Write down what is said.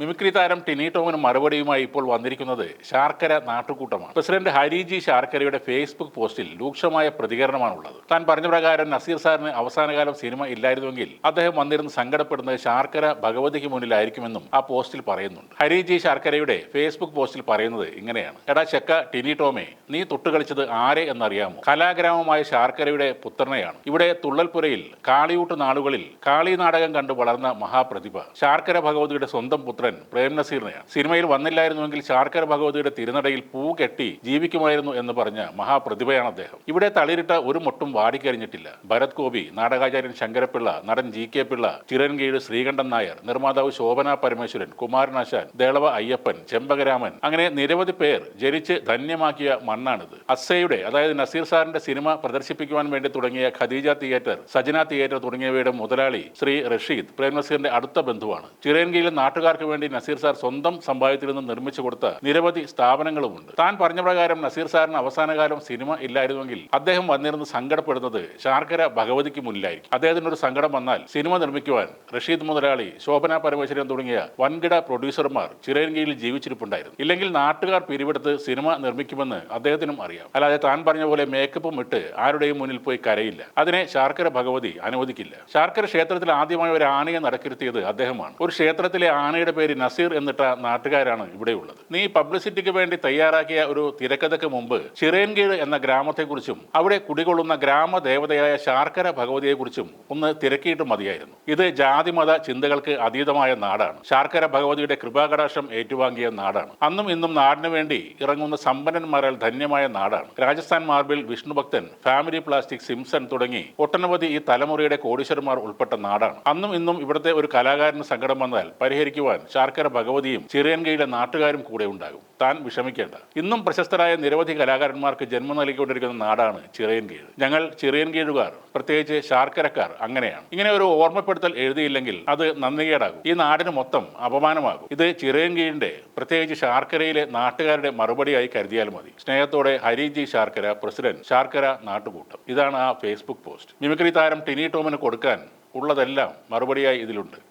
Mimicry താരം ടിനി ടോമിന് മറുപടിയുമായി ഇപ്പോൾ വന്നിരിക്കുന്നത് ശാർക്കര നാട്ടുകൂട്ടമാണ്. പ്രസിഡന്റ് ഹരിജി ശാർക്കരയുടെ ഫേസ്ബുക്ക് പോസ്റ്റിൽ രൂക്ഷമായ പ്രതികരണമാണുള്ളത്. താൻ പറഞ്ഞ പ്രകാരം നസീർ സാറിന് അവസാനകാലം സിനിമ ഇല്ലായിരുന്നുവെങ്കിൽ അദ്ദേഹം വന്നിരുന്ന് സങ്കടപ്പെടുന്നത് ശാർക്കര ഭഗവതിക്ക് മുന്നിലായിരിക്കുമെന്നും ആ പോസ്റ്റിൽ പറയുന്നുണ്ട്. ഹരിജി ശാർക്കരയുടെ ഫേസ്ബുക്ക് പോസ്റ്റിൽ പറയുന്നത് ഇങ്ങനെയാണ്. എടാ ചെക്ക ടിനി ടോമെ നീ തൊട്ടുകളിച്ചത് ആരെ എന്നറിയാമോ? കലാഗ്രാമമായ ശാർക്കരയുടെ പുത്രനെയാണ്. ഇവിടെ തുള്ളൽപുരയിൽ കാളിയൂട്ട് നാളുകളിൽ കാളി നാടകം കണ്ടു വളർന്ന മഹാപ്രതിഭ. ശാർക്കര ഭഗവതിയുടെ സ്വന്തം പുത്രൻ പ്രേം നസീറിനെയാണ്. സിനിമയിൽ വന്നില്ലായിരുന്നുവെങ്കിൽ ശാർക്കർ ഭഗവതിയുടെ തിരുനടയിൽ പൂ കെട്ടി ജീവിക്കുമായിരുന്നു എന്ന് പറഞ്ഞ മഹാപ്രതിഭയാണ് അദ്ദേഹം. ഇവിടെ തളിരിട്ട ഒരു മുട്ടും വാടിക്കരിഞ്ഞിട്ടില്ല. ഭരത് ഗോപി നാടകാചാര്യൻ ശങ്കരപ്പിള്ള നടൻ ജി കെ പിള്ള ചിരൻകീഴ് ശ്രീകണ്ഠൻ നായർ നിർമ്മാതാവ് ശോഭന പരമേശ്വരൻ കുമാരനാശാൻ ദേളവ അയ്യപ്പൻ ചെമ്പകരാമൻ അങ്ങനെ നിരവധി പേർ ജനിച്ച് ധന്യമാക്കിയ മണ്ണാണിത്. അസ്സയുടെ അതായത് നസീർ സാറിന്റെ സിനിമ പ്രദർശിപ്പിക്കുവാൻ വേണ്ടി തുടങ്ങിയ ഖദീജ തിയേറ്റർ സജന തിയേറ്റർ തുടങ്ങിയവയുടെ മുതലാളി ശ്രീ റഷീദ് പ്രേം നസീറിന്റെ അടുത്ത ബന്ധുവാണ്. ചിറയൻകീഴിലെ നാട്ടുകാർക്ക് വേണ്ടി നസീർ സാർ സ്വന്തം സമ്പാദ്യത്തിൽ നിന്ന് നിർമ്മിച്ചു കൊടുത്ത നിരവധി സ്ഥാപനങ്ങളുമുണ്ട്. താൻ പറഞ്ഞ പ്രകാരം നസീർ സാറിന് അവസാനകാലം സിനിമ ഇല്ലായിരുന്നുവെങ്കിൽ അദ്ദേഹം വന്നിരുന്ന് സങ്കടപ്പെടുന്നത് ശാർക്കര ഭഗവതിക്ക് മുന്നിലായിരിക്കും. അദ്ദേഹത്തിന് ഒരു സങ്കടം വന്നാൽ സിനിമ നിർമ്മിക്കുവാൻ റഷീദ് മുതലാളി ശോഭന പരമേശ്വരൻ തുടങ്ങിയ വൻകിട പ്രൊഡ്യൂസർമാർ ചിറയൻകീഴിൽ ജീവിച്ചിരിപ്പുണ്ടായിരുന്നു. ഇല്ലെങ്കിൽ നാട്ടുകാർ പിരിവെടുത്ത് സിനിമ നിർമ്മിക്കുമെന്ന് അദ്ദേഹത്തിനും അറിയാം. അല്ലാതെ താൻ പറഞ്ഞ പോലെ മേക്കപ്പും ഇട്ട് ആരുടെയും മുന്നിൽ പോയി കരയില്ല. അതിനെ ശാർക്കര ഭഗവതി അനുവദിക്കില്ല. ശാർക്കര ക്ഷേത്രത്തിൽ ആദ്യമായി ഒരു ആനയെ നടക്കിരുത്തിയത് അദ്ദേഹമാണ്. ഒരു ക്ഷേത്രത്തിലെ ആനയുടെ പേര് നസീർ എന്നിട്ട നാട്ടുകാരാണ് ഇവിടെയുള്ളത്. നീ പബ്ലിസിറ്റിക്ക് വേണ്ടി തയ്യാറാക്കിയ ഒരു തിരക്കഥയ്ക്ക് മുമ്പ് ചിറയൻകീഴ് എന്ന ഗ്രാമത്തെക്കുറിച്ചും അവിടെ കുടികൊള്ളുന്ന ഗ്രാമദേവതയായ ശാർക്കര ഭഗവതിയെക്കുറിച്ചും ഒന്ന് തിരക്കിയിട്ട് മതിയായിരുന്നു. ഇത് ജാതിമത ചിന്തകൾക്ക് അതീതമായ നാടാണ്. ശാർക്കര ഭഗവതിയുടെ കൃപാകടാക്ഷം ഏറ്റുവാങ്ങിയ നാടാണ്. അന്നും ഇന്നും നാടിനു വേണ്ടി ഇറങ്ങുന്ന സമ്പന്നന്മാരാൽ ധന്യമായ നാടാണ്. രാജസ്ഥാൻ മാർബിൾ വിഷ്ണുഭക്തൻ ഫാമിലി പ്ലാസ്റ്റിക് സിംസൺ തുടങ്ങി ഒട്ടനവധി ഈ തലമുറയുടെ കോടീശ്വരന്മാർ ഉൾപ്പെട്ട നാടാണ്. അന്നും ഇന്നും ഇവിടുത്തെ ഒരു കലാകാരന് സങ്കടം വന്നാൽ പരിഹരിക്കുവാൻ ശാർക്കര ഭഗവതിയും ചിറയൻകീഴിലെ നാട്ടുകാരും കൂടെ ഉണ്ടാകും. താൻ വിഷമിക്കേണ്ട. ഇന്നും പ്രശസ്തരായ നിരവധി കലാകാരന്മാർക്ക് ജന്മം നൽകിക്കൊണ്ടിരിക്കുന്ന നാടാണ് ചിറയൻകീഴ് ഞങ്ങൾ ചിറയൻകീഴുകാർ പ്രത്യേകിച്ച് ശാർക്കരക്കാർ അങ്ങനെയാണ്. ഇങ്ങനെ ഒരു ഓർമ്മപ്പെടുത്തൽ എഴുതിയില്ലെങ്കിൽ അത് നന്ദികേടാകും. ഈ നാടിന് മൊത്തം അപമാനമാകും. ഇത് ചിറയൻകീഴിന്റെ പ്രത്യേകിച്ച് ശാർക്കരയിലെ നാട്ടുകാരുടെ മറുപടിയായി കരുതിയാൽ മതി. സ്നേഹത്തോടെ ഹരിജി ശാർക്കര പ്രസിഡന്റ് ശാർക്കര നാട്ടുകൂട്ടം. ഇതാണ് ആ ഫേസ്ബുക്ക് പോസ്റ്റ്. മിമിക്രി താരം ടിനി ടോമിന് കൊടുക്കാൻ ഉള്ളതെല്ലാം മറുപടിയായി ഇതിലുണ്ട്.